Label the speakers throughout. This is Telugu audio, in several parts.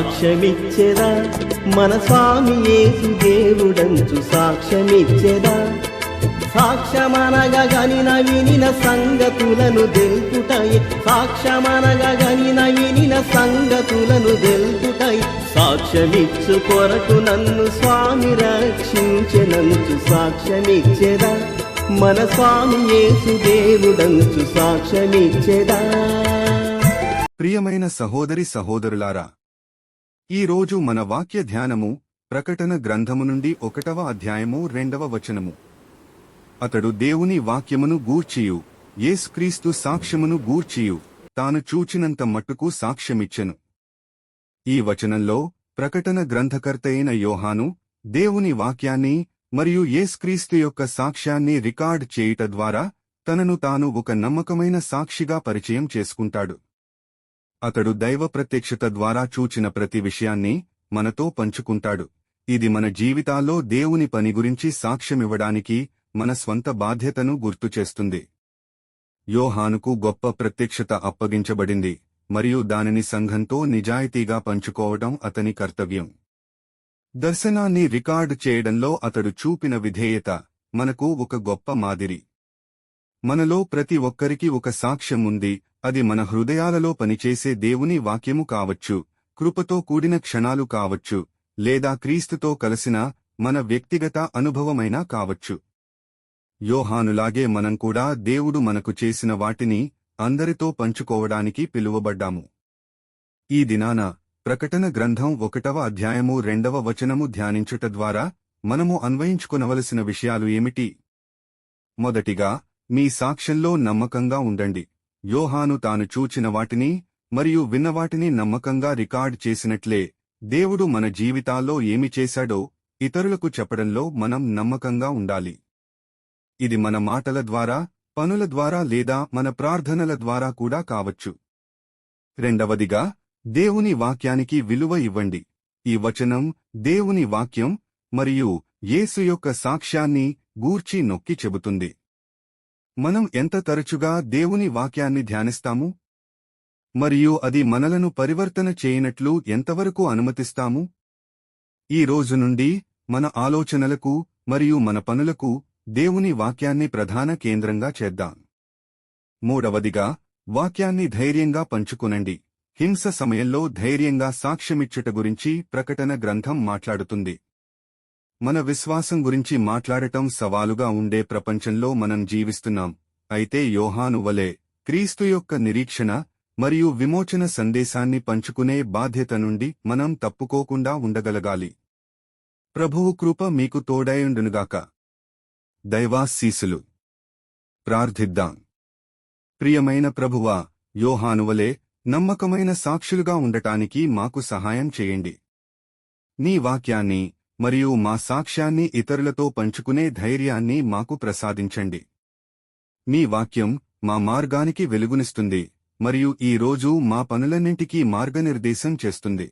Speaker 1: సాక్ష్యమిచ్చెదా? మన స్వామి యేసు దేవుడంచు సాక్ష్యమిచ్చెదా? సాక్ష్యమనగా గనిన వినిన సంగతులను తెలుపుటై సాక్ష్యమనగా గనిన వినిన సంగతులను తెలుపుటై సాక్ష్యమిచ్చు కొరకు నన్ను స్వామి రక్షించెనంచు సాక్ష్యమిచ్చెదా? మన స్వామి యేసు దేవుడంచు సాక్ష్యమిచ్చెదా?
Speaker 2: ప్రియమైన సహోదరి సహోదరులారా ఈ రోజు మన వాక్య ధ్యానము ప్రకటన గ్రంథము నుండి ఒకటవ అధ్యాయము రెండవ వచనము. అతడు దేవుని వాక్యమును గూర్చియు యేసుక్రీస్తు సాక్ష్యమును గూర్చియు తాను చూచినంత మట్టుకు సాక్ష్యమిచ్చెను. ఈ వచనంలో ప్రకటన గ్రంథకర్త అయిన యోహాను దేవుని వాక్యాన్ని మరియు యేసుక్రీస్తు యొక్క సాక్ష్యాన్ని రికార్డ్ చేయుట ద్వారా తనను తాను ఒక నమ్మకమైన సాక్షిగా పరిచయం చేసుకుంటాడు. అతడు దైవ ప్రత్యక్షత ద్వారా చూచిన ప్రతి విషయాన్ని మనతో పంచుకుంటాడు. ఇది మన జీవితాల్లో దేవుని పని గురించి సాక్ష్యమివ్వడానికి మన స్వంత బాధ్యతను గుర్తుచేస్తుంది యోహానుకు గొప్ప ప్రత్యక్షత అప్పగించబడింది మరియు దానిని సంఘంతో నిజాయితీగా పంచుకోవడం అతని కర్తవ్యం. దర్శనాన్ని రికార్డు చేయడంలో అతడు చూపిన విధేయత మనకు ఒక గొప్ప మాదిరి. మనలో ప్రతి ఒక్కరికి ఒక సాక్ష్యం ఉంది అది మన హృదయాలలో పనిచేసే దేవుని వాక్యము కావచ్చు కృపతో కూడిన క్షణాలు కావచ్చు లేదా క్రీస్తుతో కలిసిన మన వ్యక్తిగత అనుభవమైనా కావచ్చు. యోహానులాగే మనం కూడా దేవుడు మనకు చేసిన వాటిని అందరితో పంచుకోవడానికి పిలువబడ్డాము. ఈ దినాన ప్రకటన గ్రంథం ఒకటవ అధ్యాయము రెండవ వచనము ధ్యానించుట ద్వారా మనము అన్వయించుకొనవలసిన విషయాలు ఏమిటి? మొదటిగా మీ సాక్ష్యంలో నమ్మకంగా ఉండండి. యోహాను తాను చూచిన వాటిని మరియు విన్నవాటిని నమ్మకంగా రికార్డ్ చేసినట్లే. దేవుడు మన జీవితాల్లో ఏమి చేశాడో ఇతరులకు చెప్పడంలో మనం నమ్మకంగా ఉండాలి. ఇది మన మాటల ద్వారా పనుల ద్వారా లేదా మన ప్రార్థనల ద్వారా కూడా కావచ్చు. రెండవదిగా దేవుని వాక్యానికి విలువ ఇవ్వండి. ఈ వచనం దేవుని వాక్యం మరియు యేసు యొక్క సాక్ష్యాన్ని గూర్చి నొక్కి చెబుతుంది. మనం ఎంత తరచుగా దేవుని వాక్యాన్ని ధ్యానిస్తాము? మరియు అది మనలను పరివర్తన చేయనట్లు ఎంతవరకు అనుమతిస్తాము? ఈ రోజు నుండి మన ఆలోచనలకు మరియు మన పనులకు దేవుని వాక్యాన్ని ప్రధాన కేంద్రంగా చేద్దాం. మూడవదిగా వాక్యాన్ని ధైర్యంగా పంచుకునండి. హింస సమయంలో ధైర్యంగా సాక్ష్యమిచ్చుట గురించి ప్రకటన గ్రంథం మాట్లాడుతుంది. మన విశ్వాసం గురించి మాట్లాడటం సవాలుగా ఉండే ప్రపంచంలో మనం జీవిస్తున్నాం. అయితే యోహాను వలె క్రీస్తు యొక్క నిరీక్షణ మరియు విమోచన సందేశాన్ని పంచుకునే బాధ్యత నుండి మనం తప్పుకోకుండా ఉండగలగాలి. ప్రభువు కృప మీకు తోడైయుండునుగాక. దైవాశీసులు ప్రార్థిద్దాం. ప్రియమైన ప్రభువా యోహానువలే నమ్మకమైన సాక్షులుగా ఉండటానికి మాకు సహాయం చేయండి. నీ వాక్యాన్ని మరియు మా సాక్ష్యాన్ని ఇతరులతో పంచుకునే ధైర్యాన్ని మాకు ప్రసాదించండి. మీ వాక్యం మా మార్గానికి వెలుగునిస్తుంది మరియు ఈ రోజు మా పనులన్నింటికీ మార్గనిర్దేశం చేస్తుంది.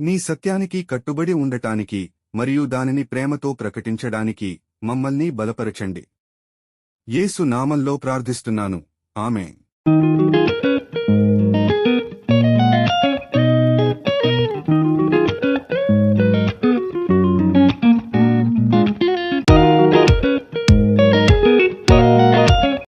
Speaker 2: నీ సత్యానికి కట్టుబడి ఉండటానికి మరియు దానిని ప్రేమతో ప్రకటించడానికి మమ్మల్ని బలపరచండి. యేసు నామంలో ప్రార్థిస్తున్నాను. ఆమె